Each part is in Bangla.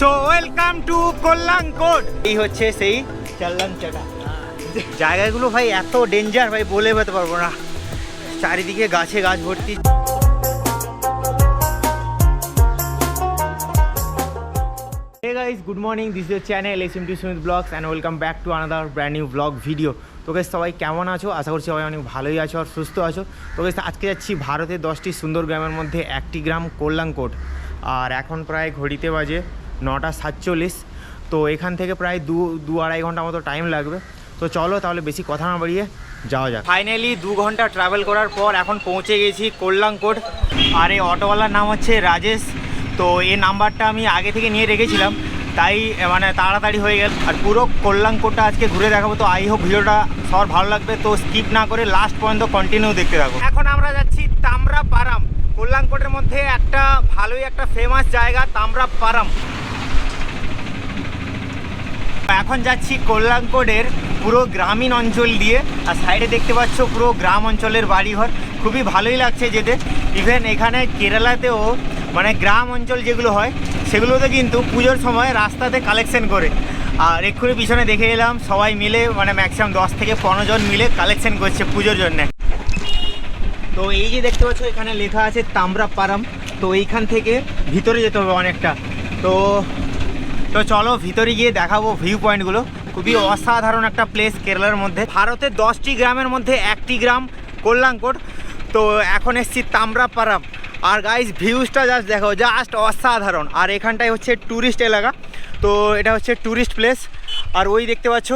সো ওয়েলকাম টু কল্যাণকোট এই হচ্ছে সেই চাল্লাম চাটা জায়গাগুলো ভাই এত ডেঞ্জার ভাই বলে বলতে পারব না। চারিদিকে গাছে গাছ ভর্তি। Hey guys, good morning. This is your channel SMT Smith Vlogs and welcome back to another brand new vlog video. তো guys সবাই কেমন আছো? আশা করছি সবাই অনেক ভালোই আছো আর সুস্থ আছো। তো guys আজকে যাচ্ছি ভারতের দশটি সুন্দর গ্রামের মধ্যে একটি গ্রাম কল্যাণকোট আর এখন প্রায় ঘড়িতে বাজে নটা সাতচল্লিশ। তো এখান থেকে প্রায় দু দু আড়াই ঘণ্টা মতো টাইম লাগবে। তো চলো তাহলে বেশি কথা না বাড়িয়ে যাওয়া যাক। ফাইনালি দু ঘণ্টা ট্রাভেল করার পর এখন পৌঁছে গেছি কল্যাণকোট। আর এই অটোওয়ালার নাম হচ্ছে রাজেশ। তো এই নাম্বারটা আমি আগে থেকে নিয়ে রেখেছিলাম। তাই মানে তাড়াতাড়ি হয়ে গেল। আর পুরো কল্যাণকোটটা আজকে ঘুরে দেখাবো। তো আই হোপ ভিডিওটা সবার ভালো লাগবে। তো স্কিপ না করে লাস্ট পর্যন্ত কন্টিনিউ দেখতে থাকো। এখন আমরা যাচ্ছি তামরা পারাম কল্যাণকোটের মধ্যে একটা ভালোই একটা ফেমাস জায়গা তামরা পারাম এখন যাচ্ছি কল্যাণকোটের পুরো গ্রামীণ অঞ্চল দিয়ে। আর সাইডে দেখতে পাচ্ছ পুরো গ্রাম অঞ্চলের বাড়িঘর। খুবই ভালোই লাগছে যেতে। ইভেন এখানে কেরালাতেও মানে গ্রাম অঞ্চল যেগুলো হয়, সেগুলোতে কিন্তু পুজোর সময় রাস্তাতে কালেকশন করে। আর এক্ষুনি পিছনে দেখে এলাম, সবাই মিলে মানে ম্যাক্সিমাম দশ থেকে পনেরো জন মিলে কালেকশন করছে পুজোর জন্যে। তো এই যে দেখতে পাচ্ছ, এখানে লেখা আছে তামরা পারাম তো এইখান থেকে ভিতরে যেতে হবে অনেকটা। তো তো চলো ভিতরে গিয়ে দেখাবো ভিউ পয়েন্টগুলো খুবই অসাধারণ একটা প্লেস কেরালার মধ্যে। ভারতের দশটি গ্রামের মধ্যে একটি গ্রাম কল্যাণকোট। তো এখন এসছি তামরাপাড়াম। আর গাইজ ভিউজটা জাস্ট দেখো জাস্ট অসাধারণ। আর এখানটায় হচ্ছে ট্যুরিস্ট এলাকা। তো এটা হচ্ছে ট্যুরিস্ট প্লেস আর ওই দেখতে পাচ্ছ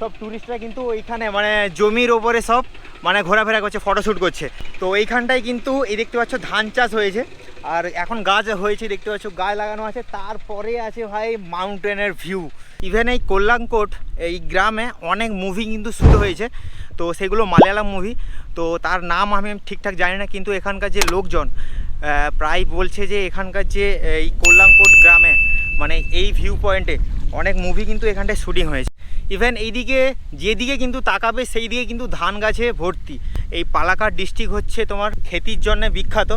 সব ট্যুরিস্টরা কিন্তু ওইখানে মানে জমির ওপরে সব মানে ঘোরাফেরা করছে ফটোশ্যুট করছে। তো এইখানটায় কিন্তু এই দেখতে পাচ্ছ ধান চাষ হয়েছে। আর এখন গাছ হয়েছে, দেখতে পাচ্ছ, গাছ লাগানো আছে। তারপরে আছে ভাই মাউন্টেনের ভিউ। ইভেন এই কল্যাণকোট এই গ্রামে অনেক মুভি কিন্তু শ্যুট হয়েছে। তো সেগুলো মালায়ালাম মুভি তো তার নাম আমি ঠিকঠাক জানি না, কিন্তু এখানকার যে লোকজন প্রায় বলছে যে এখানকার যে এই কল্যাণকোট গ্রামে মানে এই ভিউ পয়েন্টে অনেক মুভি কিন্তু এখানটায় শুটিং হয়েছে। ইভেন এইদিকে, যেদিকে কিন্তু তাকাবে সেই দিকে কিন্তু ধান গাছে ভর্তি। এই পালাকার ডিস্ট্রিক্ট হচ্ছে তোমার খেতির জন্য বিখ্যাত।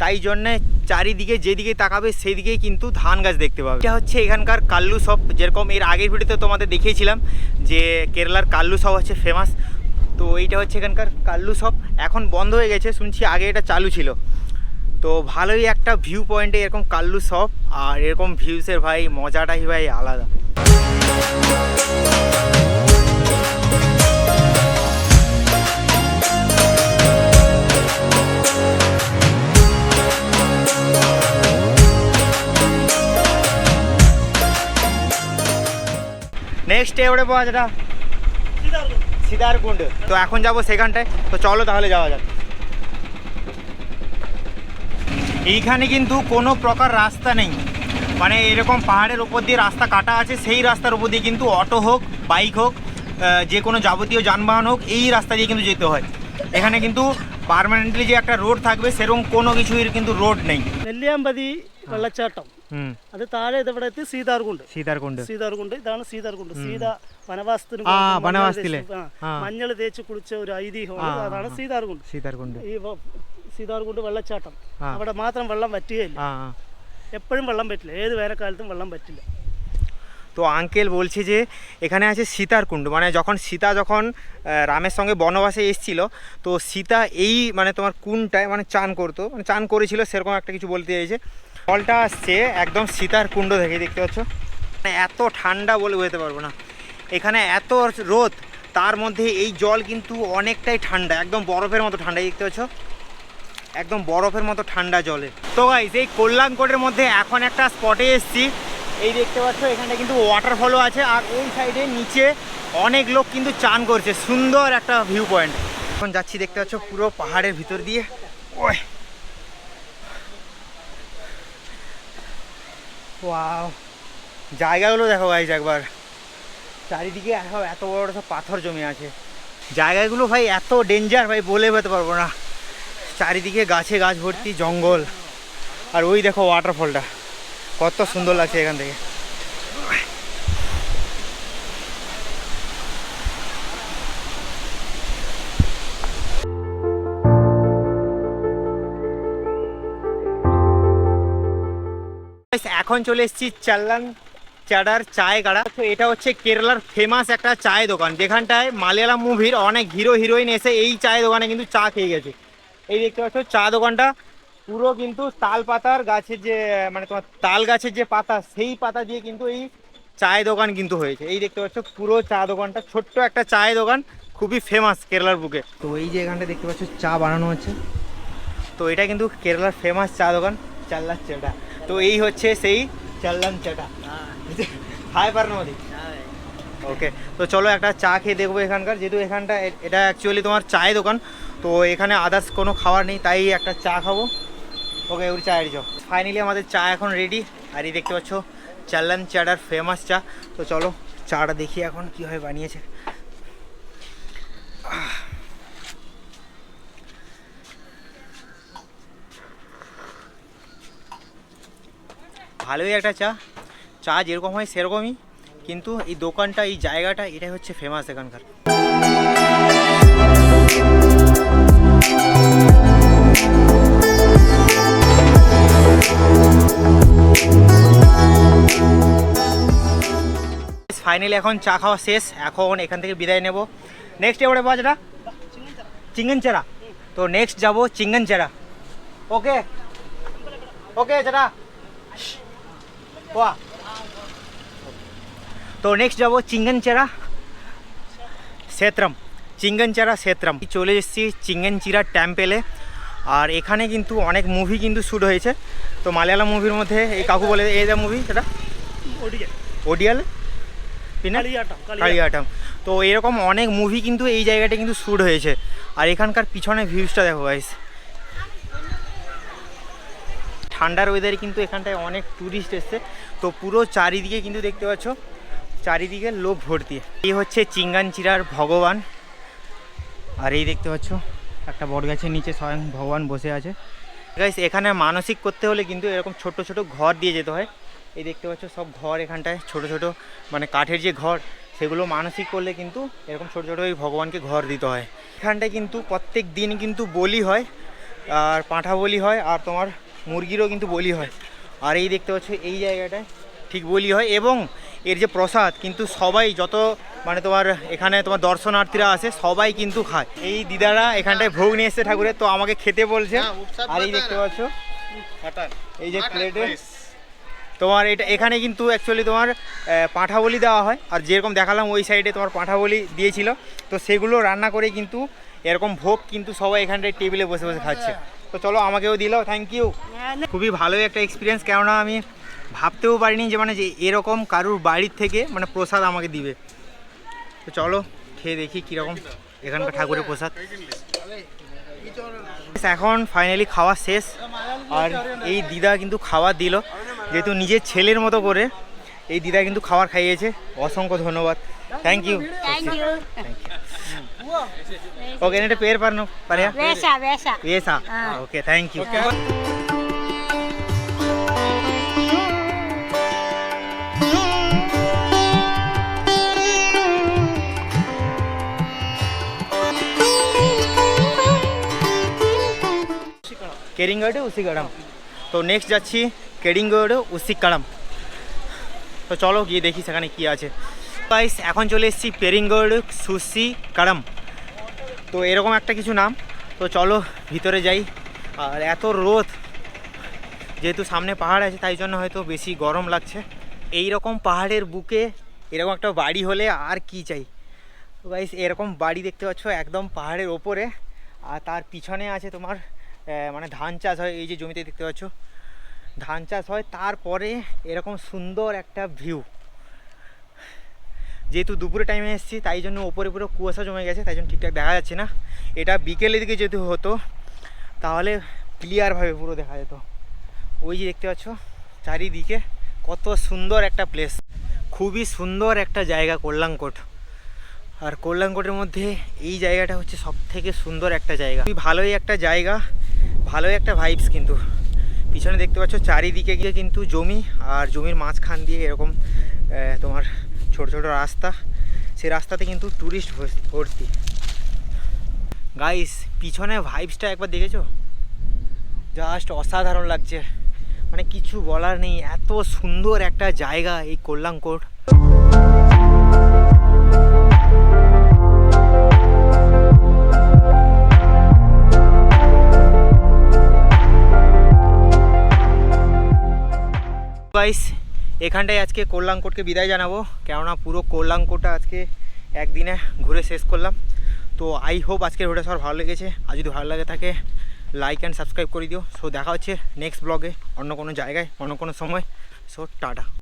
তাই জন্যে চারিদিকে যেদিকে তাকাবে সেই দিকেই কিন্তু ধান গাছ দেখতে পাবে। এটা হচ্ছে এখানকার কাল্লু শপ যেরকম এর আগের ভিডিওতে তোমাদের দেখিয়েছিলাম যে কেরালার কাল্লু শপ হচ্ছে ফেমাস তো এইটা হচ্ছে এখানকার কাল্লু শপ এখন বন্ধ হয়ে গেছে, শুনছি আগে এটা চালু ছিল। তো ভালোই একটা ভিউ পয়েন্টে এরকম কাল্লু শপ আর এরকম ভিউসের ভাই মজাটাই ভাই আলাদা। নেক্সট এবারে ওটা পাওয়া যেটা? সিদারকুণ্ড তো এখন যাব সেখানটায়। তো চলো তাহলে যাওয়া যাক। এইখানে কিন্তু কোনো প্রকার রাস্তা নেই। মানে এরকম পাহাড়ের উপর দিয়ে রাস্তা কাটা আছে, সেই রাস্তার উপর দিয়ে কিন্তু অটো হোক, বাইক হোক যে কোনো যাবতীয় যানবাহন হোক, এই রাস্তা দিয়ে কিন্তু যেতে হয়। এখানে কিন্তু পারমানেন্টলি যে একটা রোড থাকবে, সেরকম কোনো কিছুই কিন্তু রোড নেই। নেল্লিয়ামবাদি അത് താഴെ ഇത് ഇവിടെ എത്തി സീതാർകുണ്ട് സീതാർകുണ്ട് സീതാർകുണ്ട് ഇതാണ് സീതാർകുണ്ട് സീത വനവാസത്തിന് ആ, പോയപ്പോൾ മഞ്ഞൾ വനവാസത്തിലെ. തേച്ച്- ആ, ആ. മഞ്ഞൾ തേച്ച് കുളിച്ച ഒരു ഐതിഹ്യമാണ് ആ, അതാണ് ആ. സീതാർകുണ്ട് സീതാർകുണ്ട് ഈ വ- സീതാർകുണ്ട് വെള്ളച്ചാട്ടം ആ. അവിടെ മാത്രം വെള്ളം വറ്റുകയില്ല ആ ആ എപ്പോഴും വെള്ളം പറ്റില്ല ഏത് വേനൽക്കാലത്തും വെള്ളം പറ്റില്ല তো আঙ্কেল বলছে যে এখানে আছে সীতার কুণ্ড মানে যখন সীতা যখন আহ, রামের সঙ্গে বনবাসে এসেছিল তো সীতা এই মানে তোমার কুণ্ডটায় মানে চান করতো মানে চান করেছিল সেরকম একটা কিছু বলতে চাইছে জলটা আসছে একদম সীতার কুণ্ড থেকে, দেখতে পাচ্ছ? মানে এত ঠান্ডা বলে বোঝাতে পারব না। এখানে এত রোদ, তার মধ্যে এই জল কিন্তু অনেকটাই ঠান্ডা, একদম বরফের মতো ঠান্ডা, দেখতে পাচ্ছ? একদম বরফের মতো ঠান্ডা জলে। তো গাইস এই কল্যাণকোটের মধ্যে এখন একটা স্পটে এসেছি। এই দেখতে পাচ্ছ এখানে কিন্তু ওয়াটারফলও আছে, আর ওই সাইডে নিচে অনেক লোক কিন্তু চান করছে, সুন্দর একটা ভিউ পয়েন্ট এখন যাচ্ছি, দেখতে পাচ্ছ, পুরো পাহাড়ের ভিতর দিয়ে। ওই ওয়াও জায়গাগুলো দেখো গাইজ একবার। চারিদিকে এখন এত বড় বড় সব পাথর জমে আছে। জায়গাগুলো ভাই এত ডেঞ্জার ভাই, বলে পেতে পারব না। চারিদিকে গাছে গাছ ভর্তি, জঙ্গল। আর ওই দেখো ওয়াটারফলটা কত সুন্দর লাগছে এখান থেকে। এখন চলে এসেছি চাল্লান চাডার চায় গাড়া। তো এটা হচ্ছে কেরালার ফেমাস একটা চায় দোকান। যেখানটায় মালয়ালাম মুভির অনেক হিরো হিরোইন এসে এই চায় দোকানে কিন্তু চা খেয়ে গেছে। এই দেখতে পাচ্ছ, চা দোকানটা পুরো কিন্তু তাল পাতার গাছের যে মানে তোমার তাল গাছের যে পাতা, সেই পাতা দিয়ে কিন্তু এই চায় দোকান কিন্তু হয়েছে। এই দেখতে পাচ্ছ, পুরো চা দোকানটা, ছোট্ট একটা চায় দোকান, খুবই ফেমাস কেরালার বুকে। তো এই যে এখানটা দেখতে পাচ্ছ, চা বানানো হচ্ছে। তো এটা কিন্তু কেরালার ফেমাস চা দোকান, চাল্লার চাটা তো এই হচ্ছে সেই চাল্লাম চাটা। হাই পারনোদি ওকে তো চলো একটা চা খেয়ে দেখব এখানকার। যেহেতু এখানটা এটা অ্যাকচুয়ালি তোমার চায়ের দোকান তো এখানে আদার্স কোনো খাবার নেই তাই একটা চা খাব। ওকে ওর চা এড়ি ফাইনালি আমাদের চা এখন রেডি আর এই দেখতে পাচ্ছ চাল্লাম চাটার ফেমাস চা। তো চলো চাটা দেখি এখন কীভাবে বানিয়েছে। ভালোই একটা চা। চা যেরকম হয় সেরকমই। কিন্তু এই দোকানটা, এই জায়গাটা, এটাই হচ্ছে ফেমাস এখানকার। ফাইনালি এখন চা খাওয়া শেষ। এখন এখান থেকে বিদায় নেব। নেক্সট এবারে বাজরা চিঙ্গনচেরা তো নেক্সট যাব যাব চিঙ্গনচেরা ওকে ওকে চেরা তো নেক্সট যাব চিঙ্গনচেরা সেত্রম চিঙ্গনচেরা সেত্রম চলে এসেছি চিঙ্গনচিরা টেম্পেলে আর এখানে কিন্তু অনেক মুভি কিন্তু শ্যুট হয়েছে তো মালায়ালাম মুভির মধ্যে এই কাকু বলে এই যে মুভি সেটা? ওডিয়াল। কালিয়াটাম তো এরকম অনেক মুভি কিন্তু এই জায়গাটা কিন্তু শ্যুট হয়েছে। আর এখানকার পিছনে ভিউজটা দেখো ভাইস ঠান্ডার ওয়েদারে কিন্তু এখানটায় অনেক ট্যুরিস্ট এসছে। তো পুরো চারিদিকে কিন্তু দেখতে পাচ্ছ, চারিদিকে লোক ভর্তি। এই হচ্ছে চিঙ্গানচিরার ভগবান। আর এই দেখতে পাচ্ছ, একটা বট গাছের নিচে স্বয়ং ভগবান বসে আছে। গাইস এখানে মানসিক করতে হলে কিন্তু এরকম ছোট ছোট ঘর দিয়ে যেতে হয়। এই দেখতে পাচ্ছ, সব ঘর এখানটায়, ছোট ছোট মানে কাঠের যে ঘর, সেগুলো মানসিক করলে কিন্তু এরকম ছোট ছোট ওই ভগবানকে ঘর দিতে হয়। এখানটায় কিন্তু প্রত্যেক দিন কিন্তু বলি হয়, আর পাঁঠা বলি হয়, আর তোমার মুরগিরও কিন্তু বলি হয়। আর এই দেখতে পাচ্ছ এই জায়গাটায় ঠিক বলি হয় এবং এর যে প্রসাদ কিন্তু সবাই যত মানে তোমার এখানে তোমার দর্শনার্থীরা আসে সবাই কিন্তু খায়। এই দিদারা এখানটায় ভোগ নিয়ে এসছে ঠাকুরের তো আমাকে খেতে বলছে। আর এই দেখতে পাচ্ছ এই যে প্লেটে তোমার এটা এখানে কিন্তু অ্যাকচুয়ালি তোমার আহ, পাঁঠা বলি দেওয়া হয়। আর যেরকম দেখালাম ওই সাইডে তোমার পাঁঠা বলি দিয়েছিল। তো সেগুলো রান্না করে কিন্তু এরকম ভোগ কিন্তু সবাই এখানটায় টেবিলে বসে বসে খাচ্ছে। তো চলো আমাকেও দিল থ্যাংক ইউ খুবই ভালোই একটা এক্সপিরিয়েন্স কেননা আমি ভাবতেও পারিনি যে মানে যে এরকম কারুর বাড়ির থেকে মানে প্রসাদ আমাকে দিবে। তো চলো, খেয়ে দেখি কীরকম এখানকার ঠাকুরের প্রসাদ। এখন ফাইনালি খাওয়া শেষ। আর এই দিদা কিন্তু খাবার দিল, যেহেতু নিজের ছেলের মতো করে, এই দিদা কিন্তু খাবার খাইয়েছে। অসংখ্য ধন্যবাদ। Thank you Thank you. Okay ఏంటంటే పేరు పర్ను పర్యా Vesa, Vesa. వేసా Ah. ఓకే థ్యాంక్ యూ কেরিঙ্গড়ে উসিকাড়াম তো নেক্সট যাচ্ছি কেরিঙ্গড়ে উসিকাড়াম তো চলো গিয়ে দেখি সেখানে কি আছে গাইস এখন চলে এসেছি পেরিঙ্গড় সুসি কারাম। তো এরকম একটা কিছু নাম। তো চলো ভিতরে যাই। আর এত রোদ, যেহেতু সামনে পাহাড় আছে, তাই জন্য হয়তো বেশি গরম লাগছে। এই রকম পাহাড়ের বুকে এরকম একটা বাড়ি হলে আর কি চাই? তো গাইস এরকম বাড়ি দেখতে পাচ্ছ, একদম পাহাড়ের ওপরে। আর তার পিছনে আছে তোমার মানে ধান চাষ হয়, এই যে জমিতে দেখতে পাচ্ছ। ধান চাষ হয়, তারপরে এরকম সুন্দর একটা ভিউ যেহেতু দুপুরে টাইমে এসেছি, তাই জন্য ওপরে পুরো কুয়াশা জমে গেছে, তাই জন্য ঠিকঠাক দেখা যাচ্ছে না। এটা বিকেলের দিকে যদি হতো, তাহলে ক্লিয়ারভাবে পুরো দেখা যেত। ওই যে দেখতে পাচ্ছ, চারিদিকে কত সুন্দর একটা প্লেস খুবই সুন্দর একটা জায়গা কল্যাণকোট। আর কল্যাণকোটের মধ্যে এই জায়গাটা হচ্ছে সব থেকে সুন্দর একটা জায়গা। খুবই ভালোই একটা জায়গা, ভালোই একটা ভাইবস কিন্তু। পিছনে দেখতে পাচ্ছ, চারিদিকে গিয়ে কিন্তু জমি, আর জমির মাঝখান দিয়ে এরকম তোমার ছোট ছোট রাস্তা, সেই রাস্তাতে কিন্তু ট্যুরিস্ট ভর্তি। গাইস পিছনে ভাইবসটা একবার দেখেছ? জাস্ট অসাধারণ লাগছে। মানে কিছু বলার নেই, এত সুন্দর একটা জায়গা এই কল্যাণকোট গাইস এখানটায় আজকে কল্যাণকোটকে বিদায় জানাব। কেননা পুরো কল্যাণকোটটা আজকে একদিনে ঘুরে শেষ করলাম। তো আই হোপ আজকের ভিডিও সবার ভালো লেগেছে। আর যদি ভালো লাগে থাকে লাইক অ্যান্ড সাবস্ক্রাইব করে দিও। সো দেখা হচ্ছে নেক্সট ব্লগে অন্য কোনো জায়গায়, অন্য কোনো সময়। So tata.